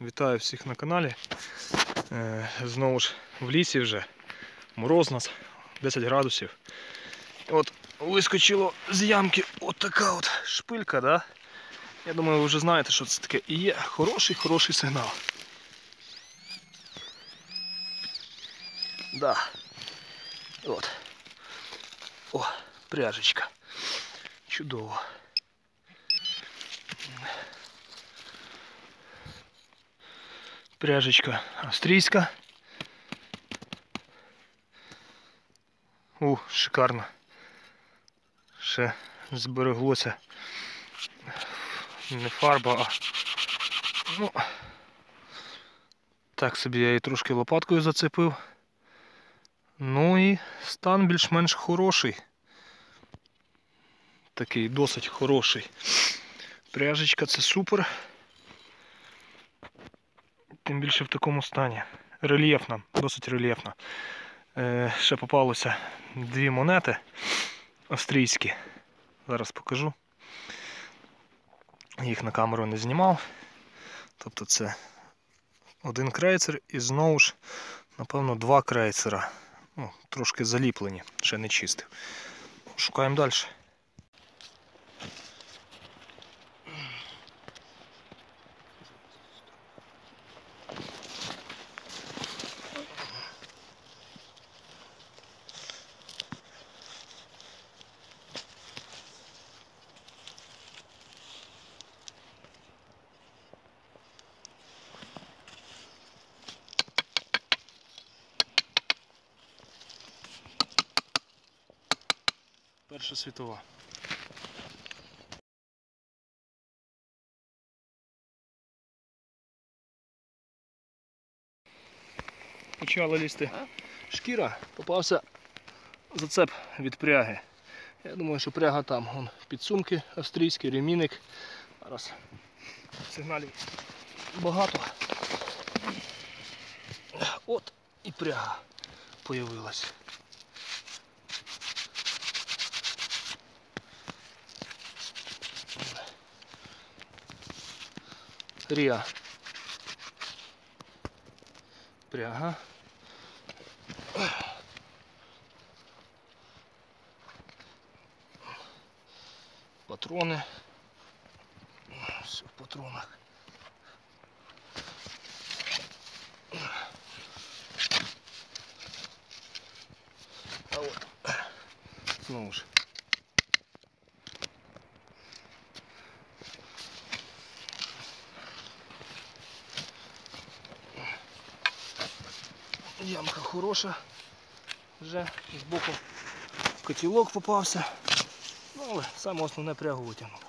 Вітаю всіх на каналі. Е, Знову ж в лісі вже. Мороз у нас 10 градусів. От вискочило з ямки от така от шпилька, да? Я думаю, ви вже знаєте, що це таке. І є хороший, хороший сигнал. Да. От. О, пряжечка. Чудово. Пряжечка австрійська. У, шикарно. Ще збереглося. Не фарба, а. Ну, так собі я її трошки лопаткою зацепив. Ну і стан більш-менш хороший. Такий досить хороший. Пряжечка це супер. Тим більше в такому стані. Рельєфна, досить рельєфна. Е, ще попалося дві монети австрійські. Зараз покажу. Їх на камеру не знімав. Тобто це один крейцер і знову ж, напевно, два крейцера. Ну, трошки заліплені, ще не чистив. Шукаємо далі. Перша світова. Почала лізти шкіра, попався зацеп від пряги. Я думаю, що пряга там. Вон підсумки австрійські, ремінник. Зараз сигналів багато. От і пряга появилась. Ріа. Пряга. Патрони. Все в патронах. А от знову ж. Ямка хороша. Вже з боку котілок попався. Ну, але саме основне прягу витягнув.